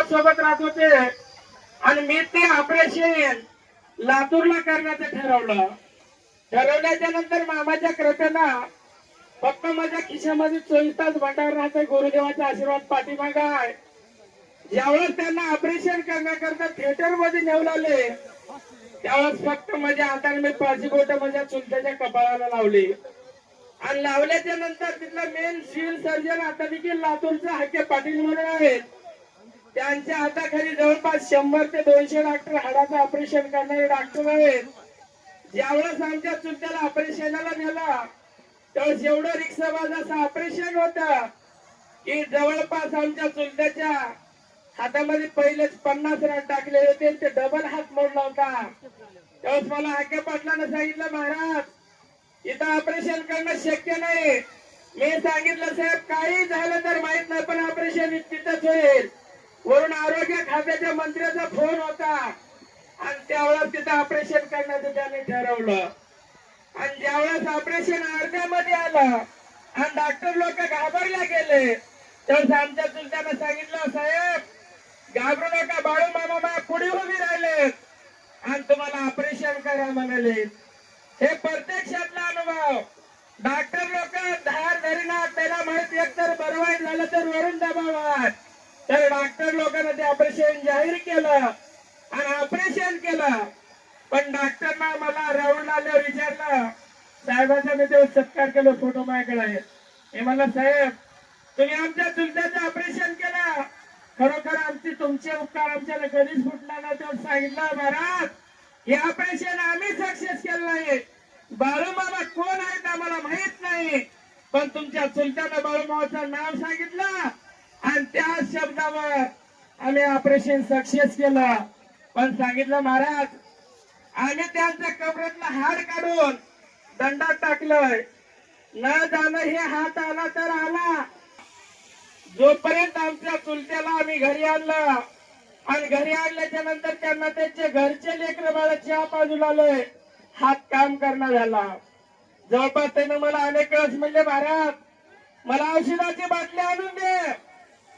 माझ्या सोबत राहत होते. आणि मी ते ऑपरेशन लातूरला करण्याचं ठरवलं. ठरवल्याच्या नंतर मामाच्या कृपेनं फक्त माझ्या खिशामध्ये चोवीस तास भंडार राहते गुरुदेवाचा आशीर्वाद पाठीमागा आहे. ज्यावेळेस त्यांना ऑपरेशन करण्याकरता थिएटरमध्ये नेऊ लागले त्यावेळेस फक्त माझ्या हाताने मी पाचशे बोट माझ्या चुलत्याच्या कपाळाला लावली. आणि लावल्याच्या नंतर तिथला मेन सिव्हिल सर्जन आता देखील लातूरचा हाके पाटील म्हणून आहेत. त्यांच्या हाताखाली जवळपास शंभर ते दोनशे डॉक्टर हाडाचं ऑपरेशन करणारे डॉक्टर आहेत. ज्यावेळेस आमच्या चुलत्याला ऑपरेशनाला नेला त्यावेळेस एवढं रिक्षाबाजाचं ऑपरेशन होत की जवळपास आमच्या चुलत्याच्या हातामध्ये पहिलेच पन्नास रन टाकले होते ते डबल हात मोडला होता. त्यावेळेस मला हाके पाटलानं सांगितलं महाराज इथं ऑपरेशन करणं शक्य नाही. मी सांगितलं साहेब काही झालं तर माहीत नाही पण ऑपरेशन तिथंच होईल. वरून आरोग्य खात्याच्या मंत्र्याचा फोन होता. आणि त्यावेळेस तिथं ऑपरेशन करण्याचं त्याने ठरवलं. आणि ज्यावेळेस ऑपरेशन अर्ध्यामध्ये आलं आणि डॉक्टर लोक घाबरल्या गेले तर आमच्या चुलत्यानं सांगितलं साहेब घाबरू नका बाळू मामा मा पुढे उभी राहिले. आणि तुम्हाला ऑपरेशन करा म्हणाले. हे प्रत्यक्षातला अनुभव. डॉक्टर लोक धार धरीना त्याला माहीत एक तर बरवाई झालं तर वरून दबावात. तर डॉक्टर लोकांना ते ऑपरेशन जाहीर केलं आणि ऑपरेशन केलं. पण डॉक्टरना मला राऊंड आल्यावर विचारलं साहेबांचा मी ते सत्कार केलं फोटो माझ्याकडे आहे. मी म्हणलं साहेब तुम्ही आमच्या चुलत्याचं ऑपरेशन केलं. खरोखर आमचे तुमचे उपकार आमच्याला कधीच फुटणार नाही तेव्हा सांगितलं महाराज. हे ऑपरेशन आम्ही सक्सेस केलं नाही. बाळूमामा कोण आहेत आम्हाला माहीत नाही. पण तुमच्या चुलत्यानं बाळूमामाचं नाव सांगितलं. आणि त्या शब्दावर आम्ही ऑपरेशन सक्सेस केलं. पण सांगितलं महाराज आम्ही त्यांच्या कबरातलं हाड काढून दंडात टाकलंय. न जाणं हे हात आला तर आला. जोपर्यंत आमच्या चुलत्याला आम्ही घरी आणलं आणि घरी आणल्याच्या नंतर त्यांना त्यांचे घरचे लेकर बाळा चहा बाजूला आलोय हात काम करणार झाला. जवळपास त्यानं मला अनेक वेळेस म्हणले महाराज मला औषधाची बाटली आणून दे.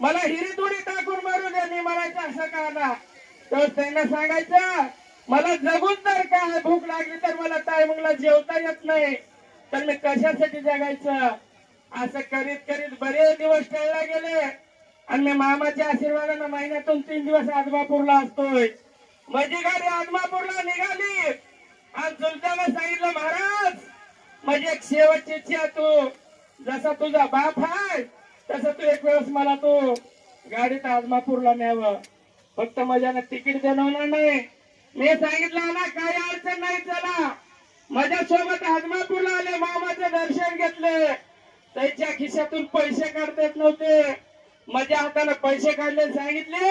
मला हिरी थोडी टाकून मारू द्या मी म्हणायचं असं का तर त्यांना सांगायचं मला जगून तर काय भूक लागली तर मला टायमिंगला जेवता येत नाही. तर मी कशासाठी जगायचं? असं करीत करीत बरेच दिवस खेळला गेले. आणि मी मामाच्या आशीर्वादानं महिन्यातून तीन दिवस आदमापूरला असतोय. माझी गाडी आदमापूरला निघाली. आणि चुलत्यानं सांगितलं महाराज माझी एक शेवटची इच्छा तू. जसा तुझा बाप आहे तसं तू एक वेळेस मला तू गाडीत आजमापूरला न्यावं. फक्त माझ्यानं तिकीट देणार नाही. मी सांगितलं ना काही अडचण नाही चला. माझ्या सोबत आले मामाचं दर्शन घेतले. त्यांच्या खिशातून पैसे काढता येत नव्हते. माझ्या हाताने पैसे काढले सांगितले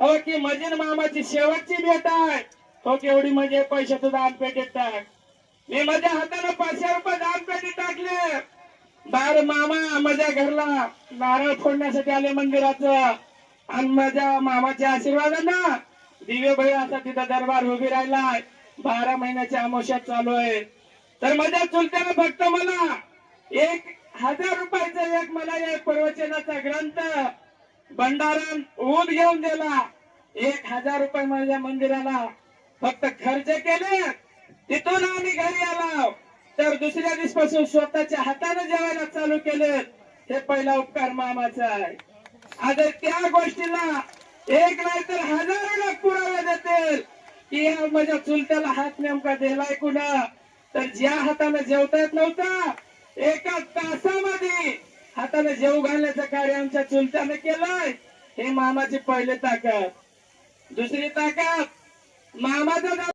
हो की मजीन मामाची शेवटची भेट आहे. हो केवढी म्हणजे पैसे तुझा दानपेटीत टाक. मी माझ्या हाताने पाचशे रुपये दानपेटीत टाकले. बार मामा माझ्या घरला नारळ फोडण्यासाठी आले मंदिराच. आणि माझ्या मामाच्या आशीर्वादांना दिवे भाई असा तिथं दरबार उभी राहिलाय. बारा महिन्याच्या अमोशात चालू आहे. तर माझ्या चुलत्याला फक्त मला एक हजार रुपयाचा एक मला एक प्रवचनाचा ग्रंथ भंडारण ऊन घेऊन दिला. एक हजार रुपये माझ्या मंदिराला फक्त खर्च केले. तिथून आम्ही घरी आला. तर दुसऱ्या दिवसपासून स्वतःच्या हाताने जेवायला चालू केलं. हे पहिला उपकार मामाचा आहे. आज त्या गोष्टीला एक नाही तर हजारो लोक पुरावे देतील. की माझ्या चुलत्याला हात नेमका दिलाय कुणा? तर ज्या हाताने जेवता येत नव्हता एका तासामध्ये हाताने जेव घालण्याचं कार्य आमच्या चुलत्याने केलंय. हे मामाची पहिली ताकद. दुसरी ताकद मामाचा